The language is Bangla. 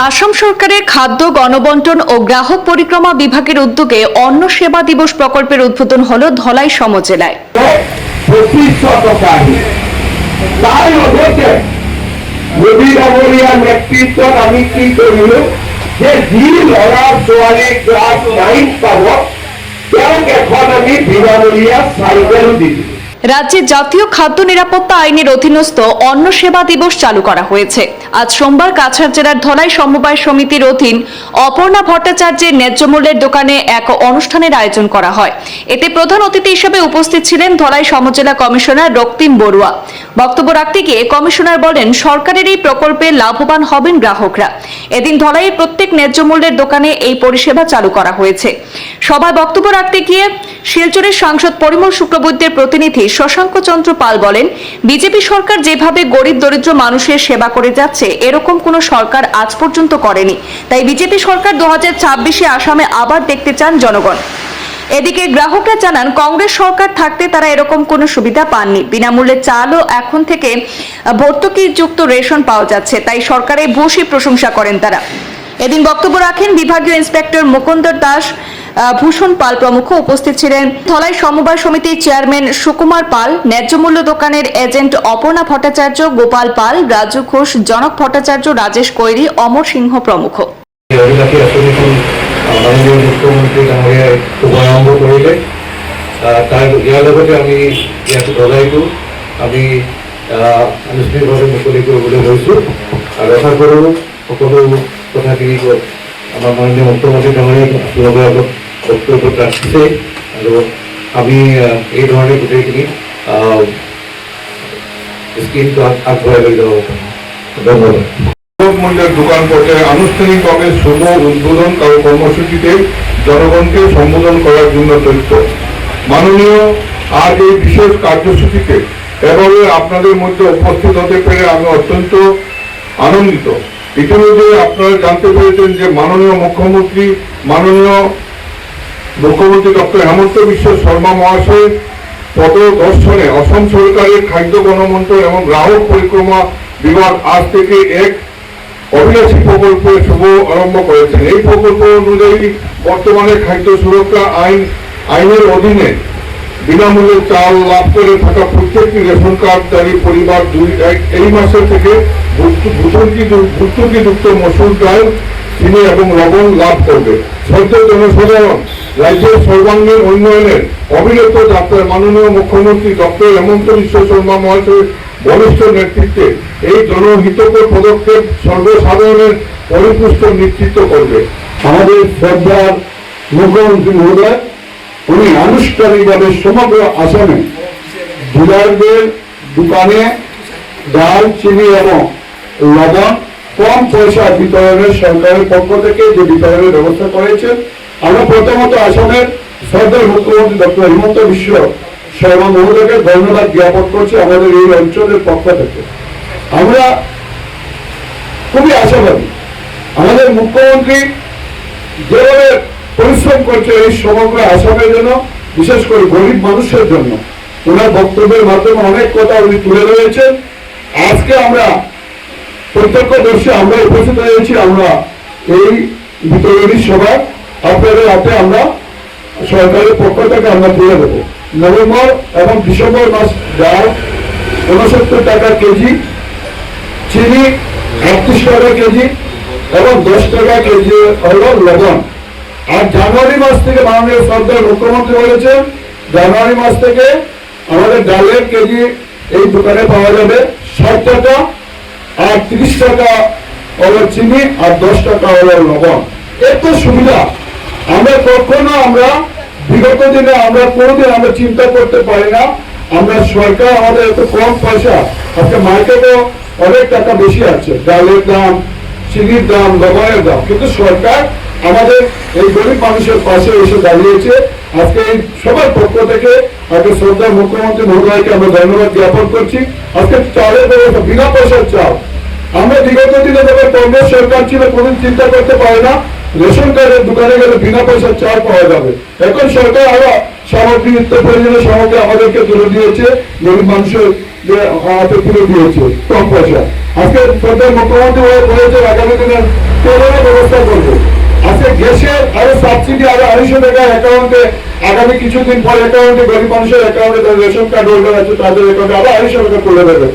আসাম সরকারের খাদ্য, গণবন্টন ও গ্রাহক পরিক্রমা বিভাগের উদ্যোগে অন্ন সেবা দিবস প্রকল্পের উদ্বোধন হল ধলাই সমজেলায় আমি কি আমি রাজ্যে জাতীয় খাদ্য নিরাপত্তা আইনের অধীনস্থ অন্ন সেবা দিবস চালু করা হয়েছে। আজ সোমবার কাছাড় জেলার ধলাই সমবায় সমিতির অধীন অপর্ণা ভট্টাচার্যের ন্যায্য মূল্যের দোকানে এক অনুষ্ঠানের আয়োজন করা হয়। এতে প্রধান অতিথি হিসেবে উপস্থিত ছিলেন ধলাই সমজেলা কমিশনার রক্তিম বড়ুয়া। বক্তব্য রাখতে গিয়ে কমিশনার বলেন, সরকারের এই প্রকল্পে লাভবান হবেন গ্রাহকরা। এদিন ধলাইয়ের প্রত্যেক ন্যায্য মূল্যের দোকানে এই পরিষেবা চালু করা হয়েছে। সভায় বক্তব্য রাখতে গিয়ে শিলচরের সাংসদ পরিমল শুক্লবৈদ্যের প্রতিনিধি শশাঙ্ক চন্দ্র পাল বলেন, বিজেপি সরকার যেভাবে গরিব দরিদ্র মানুষের সেবা করে যাচ্ছে, এরকম কোনো সরকার আজ পর্যন্ত করেনি। তাই বিজেপি সরকার দু হাজার ছাব্বিশে আসামে আবার দেখতে চান জনগণ। এদিকে গ্রাহকরা জানান, কংগ্রেস সরকার থাকতে তারা এরকম কোনো সুবিধা পাননি। বিনামূল্যে চালও এখন থেকে ভর্তুকি যুক্ত রেশন পাওয়া যাচ্ছে, তাই সরকারের ভূষী প্রশংসা করেন তারা। এদিন বক্তব্য রাখেন বিভাগীয় ইন্সপেক্টর মুকুন্দর দাস। ভূষণ পাল প্রমুখ উপস্থিত ছিলেন ধলাই সমবায় সমিতির চেয়ারম্যান সুকুমার পাল ন্যায্য মূল্য দোকানের এজেন্ট অপর্ণা ভট্টাচার্য গোপাল পাল রাজু ঘোষ জনক ভট্টাচার্য রাজেশ কৈরি অমর সিংহ লগতে আমি ইয়াত সজাইটো আমি আনুষ্ঠানিকভাৱে মুকলি কৰিবলৈ লৈছোঁ আৰু আশা কৰোঁ সকলো কথাখিনি আমাৰ মাননীয় মুখ্যমন্ত্ৰী ডাঙৰীয়াই আপোনালোকৰ আগত বক্তব্যত ৰাখিছে আৰু আমি এই ধৰণে গোটেইখিনি স্কিমটো আগ- আগবঢ়াই ধন্যবাদ। মূল্যের দোকানপটে আনুষ্ঠানিকভাবে শুভ উদ্বোধন কর্মসূচিতে জনগণকে সম্বোধন করার জন্য মাননীয় আজ এই বিশেষ কার্যসূচিতে এভাবে আপনাদের মধ্যে উপস্থিত হতে পেরে আমি অত্যন্ত আনন্দিত। ইতিমধ্যে আপনারা জানতে পেরেছেন যে মাননীয় মুখ্যমন্ত্রী, মাননীয় মুখ্যমন্ত্রী ডক্টর হেমন্ত বিশ্ব শর্মা মহাশয় পদ দর্শনে অসম সরকারের খাদ্য গণমন্ত্রণ এবং গ্রাহক পরিক্রমা বিভাগ আজ থেকে এক অভিলাষী প্রকল্পের শুভ আরম্ভ করেছেন। এই প্রকল্প অনুযায়ী বর্তমানে খাদ্য সুরক্ষা আইন, আইনের অধীনে বিনামূল্যে চাল লাভ করে থাকা প্রত্যেকটি রেশন কার্ডধারী পরিবার দুই এক- এই মাসের থেকে ভর্তুকিযুক্ত মসুর ডাল চিনি এবং লবণ লাভ করবে। সদ্য জনসাধারণ রাজ্যের সর্বাঙ্গীন উন্নয়নের অবিরত যাত্রায় মাননীয় মুখ্যমন্ত্রী ডক্টর হেমন্ত বিশ্ব শর্মা মহাশয়ের বলিষ্ঠ নেতৃত্বে এই জনহিতকর পদক্ষেপ সর্বসাধারণের পরিপুষ্ট নিশ্চিত করবে। আমাদের শ্রদ্ধার মুখ্যমন্ত্রী মহোদয়, উনি আনুষ্ঠানিকভাবে সমগ্র আসামে ডিলারদের দোকানে ডাল, চিনি এবং লবণ কম পয়সা বিতরণের সরকারের পক্ষ থেকে যে বিতরণের ব্যবস্থা করেছেন, আমরা প্রথমত আসামের শ্রদ্ধার মুখ্যমন্ত্রী ডক্টর হিমন্ত বিশ্ব শর্মা মহোদয়কে ধন্যবাদ জ্ঞাপন করছি আমাদের এই অঞ্চলের পক্ষ থেকে। আমরা খুবই আশাবাদী। আমাদের মুখ্যমন্ত্রী যেভাবে পরিশ্রম করছে এই সমগ্র আসামের জন্য, বিশেষ করে গরিব মানুষের জন্য, ওনার বক্তব্যের মাধ্যমে অনেক কথা উনি তুলে ধরেছেন। আজকে আমরা প্রত্যক্ষদর্শী আমরা উপস্থিত হয়েছি, আমরা এই বিতরণী সভা আপনাদের হাতে আমরা সরকারের পক্ষ থেকে আমরা তুলে দেবো। নভেম্বর এবং ডিসেম্বর মাস ডাল উনসত্তর টাকা কেজি, চিনি আটত্রিশ টাকা কেজি এবং দশ টাকা কেজি হল লবণ। আর জানুয়ারি মাস থেকে মাননীয় সরকার মুখ্যমন্ত্রী বলেছেন, জানুয়ারি মাস থেকে আমাদের ডালের কেজি এই দোকানে পাওয়া যাবে ষাট টাকা। আর তিরিশ টাকা হলো চিনি আর দশ টাকা হলো লবণ। এত সুবিধা। আমরা কখনো আমরা বিগত দিনে আমরা কোনোদিন আমরা চিন্তা করতে পারি না। আমরা সরকার আমাদের এত কম পয়সা, আজকে মার্কেটও অনেক টাকা বেশি আছে। ডালের দাম, চিনির দাম, লবণের দাম। কিন্তু সরকার আমাদের এই গরিব মানুষের পাশে এসে দাঁড়িয়েছে। আজকে এই সবার পক্ষ থেকে আজকে শ্রদ্ধা মুখ্যমন্ত্রী মহোদয়কে আমরা ধন্যবাদ জ্ঞাপন করছি। আজকে চালের বিনা পয়সার চাল। আমরা বিগত দিনে যখন কংগ্রেস সরকার ছিল, কোনদিন চিন্তা করতে পারে না, রেশন কার্ডের দোকানে গেলে বিনা পয়সার চাল পাওয়া যাবে। এখন সরকার আরও সামগ্রী নিত্য প্রয়োজনীয় সামগ্রী আমাদেরকে তুলে দিয়েছে, গরিব মানুষের যে হাতে তুলে দিয়েছে, কম পয়সা। আজকে সরকার মুখ্যমন্ত্রী বলেছে আগামী দিনে তেলের ব্যবস্থা করবে। আজকে গ্যাসের আরও সাবসিডি, আরও আড়াইশো টাকা অ্যাকাউন্টে আগামী কিছুদিন পর অ্যাকাউন্টে গরিব মানুষের অ্যাকাউন্টে রেশন কার্ড হোল্ডার আছে, তাদের অ্যাকাউন্টে আরও আড়াইশো টাকা তুলে দেবে।